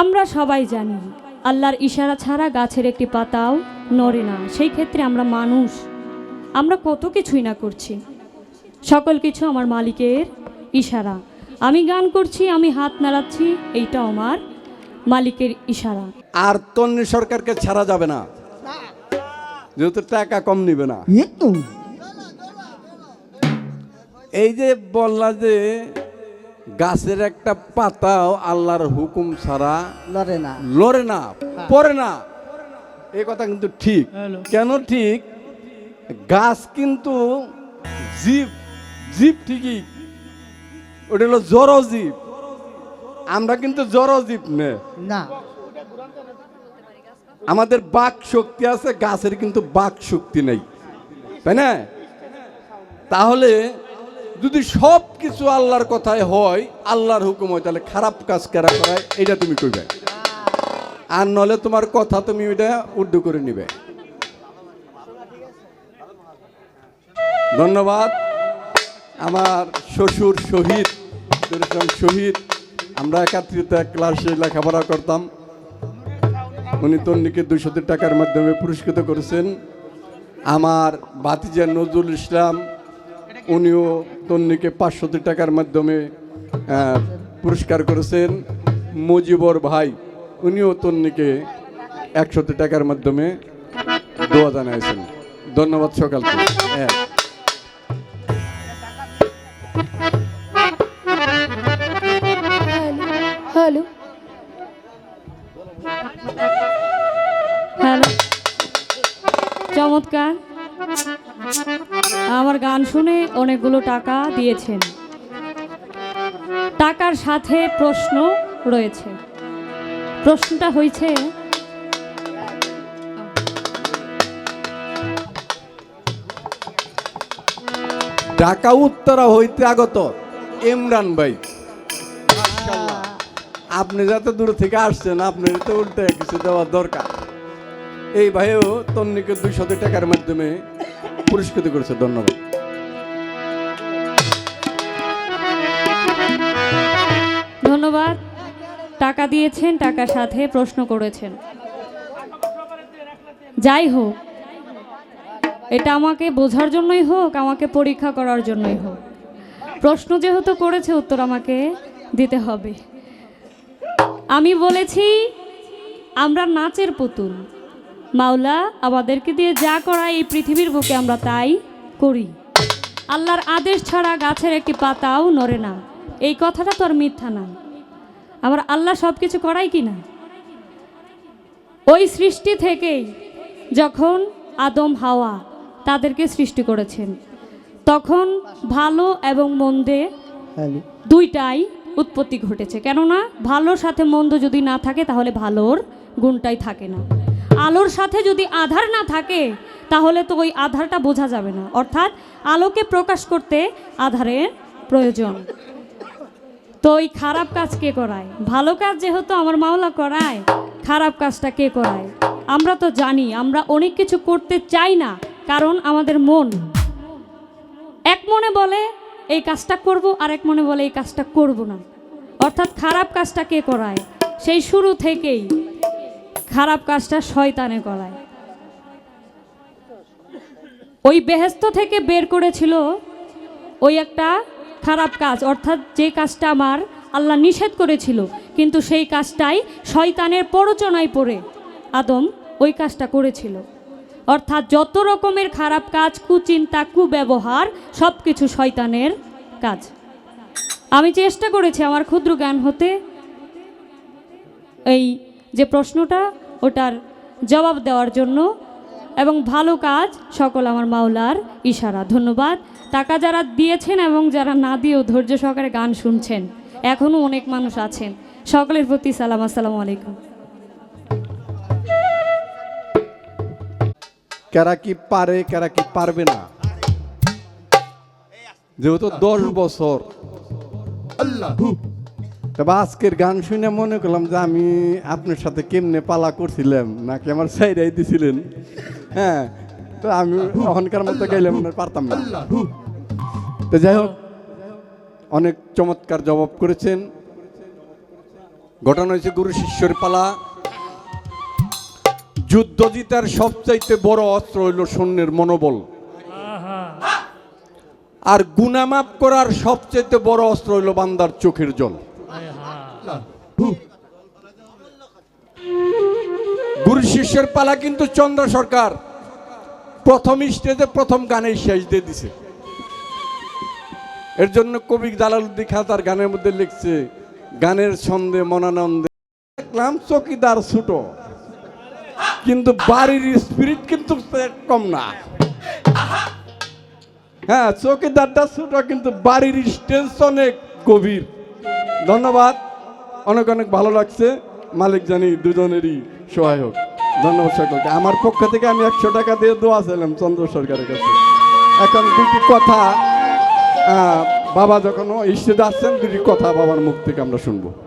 আমরা সবাই জানি আল্লাহর ইশারা ছাড়া গাছের একটি পাতাও নড়ে না। সেই ক্ষেত্রে আমরা মানুষ। আমরা কত কিছুই না করছি। সকল কিছু আমার মালিকের ইশারা। আমি গান করছি আমি হাত নাড়াচ্ছি এইটা আমার মালিকের ইশারা। আর তন্নি সরকারকে ছাড়া যাবে না। যেহেতু টাকা কম নিবে না। এই যে বললা যে গাছের একটা পাতাও আল্লাহর হুকুম ছাড়া লড়ে না। লড়ে না পড়ে না। এই কথা কিন্তু ঠিক। কেন ঠিক? গাছ কিন্তু জীব জীব ঠিকই। ওটা হলো জড় জীব। আমরা কিন্তু জড় জীব নে। না। আমাদের বাক শক্তি আছে গাছের কিন্তু বাক শক্তি নেই। তাই না? তাহলে যদি সব কিছু আল্লাহর কথায় হয়, আল্লাহর হুকুম হয়, তাহলে খারাপ কাজ কারা করায়? এটা তুমি করবে আর নলে তোমার কথা তুমি এটা উর্দু করে নিবে। ধন্যবাদ। আমার শ্বশুর শহীদ শহীদ, আমরা একাত্রিত এক ক্লাসে লেখাপড়া করতাম। উনি তন্নিকে দুশো টাকার মাধ্যমে পুরস্কৃত করেছেন। আমার ভাতিজা নজরুল ইসলাম উনিও তন্নিকে পাঁচশো টাকার মাধ্যমে পুরস্কার করেছেন। মুজিবর ভাই, উনিও তন্নিকে একশো টাকার মাধ্যমে দোয়া জানাইছেন। ধন্যবাদ সকালকে। হ্যাঁ। হ্যালো। চমৎকার। আমার গান শুনে অনেকগুলো টাকা দিয়েছেন। টাকার সাথে প্রশ্ন রয়েছে। প্রশ্নটা হয়েছে ঢাকা উত্তরা হইতে আগত ইমরান ভাই। আপনি যত দূর থেকে আসছেন আপনার তো উল্টে কিছু দেওয়ার দরকার। এই ভাইও তন্নিকে দুইশো টাকার মাধ্যমে পুরস্কৃত করেছে, ধন্যবাদ। ধন্যবাদ। টাকা দিয়েছেন, টাকার সাথে প্রশ্ন করেছেন। যাই হোক, এটা আমাকে বোঝার জন্যই হোক, আমাকে পরীক্ষা করার জন্যই হোক। প্রশ্ন যেহেতু করেছে, উত্তর আমাকে দিতে হবে। আমি বলেছি, আমরা নাচের পুতুল। মাওলা আমাদেরকে দিয়ে যা করা এই পৃথিবীর বুকে আমরা তাই করি। আল্লাহর আদেশ ছাড়া গাছের একটি পাতাও নড়ে না। এই কথাটা তো আর মিথ্যা না আমার আল্লাহ সব কিছু করাই কি না? ওই সৃষ্টি থেকেই যখন আদম হাওয়া তাদেরকে সৃষ্টি করেছেন তখন ভালো এবং মন্দে দুইটাই উৎপত্তি ঘটেছে। কেননা ভালোর সাথে মন্দ যদি না থাকে তাহলে ভালোর গুণটাই থাকে না। আলোর সাথে যদি আধার না থাকে, তাহলে তো ওই আধারটা বোঝা যাবে না। অর্থাৎ আলোকে প্রকাশ করতে আধারের প্রয়োজন। তো ওই খারাপ কাজ কে করায়? ভালো কাজ যেহেতু আমার মাওলা করায়, খারাপ কাজটা কে করায়? আমরা তো জানি, আমরা অনেক কিছু করতে চাই না, কারণ আমাদের মন। এক মনে বলে, এই কাজটা করব, আর এক মনে বলে, এই কাজটা করব না। অর্থাৎ খারাপ কাজটা কে করায়? সেই শুরু থেকেই খারাপ কাজটা শয়তানে করায়। ওই বেহেস্ত থেকে বের করেছিল ওই একটা খারাপ কাজ, অর্থাৎ যে কাজটা আমার আল্লাহ নিষেধ করেছিল, কিন্তু সেই কাজটাই শয়তানের প্ররোচনায় পড়ে আদম ওই কাজটা করেছিল। অর্থাৎ যত রকমের খারাপ কাজ, কুচিন্তা, কুব্যবহার সব কিছু শয়তানের কাজ। আমি চেষ্টা করেছি আমার ক্ষুদ্র জ্ঞান হতে, এই যে প্রশ্নটা ওটার জবাব দেওয়ার জন্য এবং ভালো কাজ সকল আমার মাওলার ইশারা। ধন্যবাদ। টাকা যারা দিয়েছেন এবং যারা না দিয়েও ধৈর্য সহকারে গান শুনছেন এখনও অনেক মানুষ আছেন সকলের প্রতি সালাম আসসালামু আলাইকুম। কারা কি পারে কারা কি পারবে না? যেহেতু দশ বছর। তবে আজকের গান শুনে মনে করলাম যে আমি আপনার সাথে কেমনে পালা করছিলাম, নাকি আমার সাইডাই দিছিলেন। হ্যাঁ তো আমি অহংকার মতো গাইলে মনে পারতাম না। তো যাই হোক, অনেক চমৎকার জবাব করেছেন। ঘটনা হয়েছে গুরু শিষ্যের পালা। যুদ্ধ জিতার সবচাইতে বড় অস্ত্র হইল সৈন্যের মনোবল। আর গুনামাপ করার সবচাইতে বড় অস্ত্র হইল বান্দার চোখের জল। গুরু শিষ্যের পালা কিন্তু চন্দ্র সরকার। প্রথম স্টেজে প্রথম গানের শেষ দিয়ে দিছে। এর জন্য কবি জালালুদ্দিন খান তার গানের মধ্যে লিখছে, গানের ছন্দে মনানন্দে দেখলাম চকিদার ছুটো। কিন্তু বাড়ির স্পিরিট কিন্তু কম না। হ্যাঁ চৌকিদারটা ছোট, কিন্তু বাড়ির স্টেজ অনেক গভীর। ধন্যবাদ। অনেক অনেক ভালো লাগছে। মালিক জানি দুজনেরই সহায় হোক ধন্যবাদ সকলকে। আমার পক্ষ থেকে আমি একশো টাকা দিয়ে দোয়া ছিলাম চন্দ্র সরকারের কাছে। এখন দুটি কথা বাবা যখন স্টেজে আসছেন, দুটি কথা বাবার মুখ থেকে আমরা শুনব।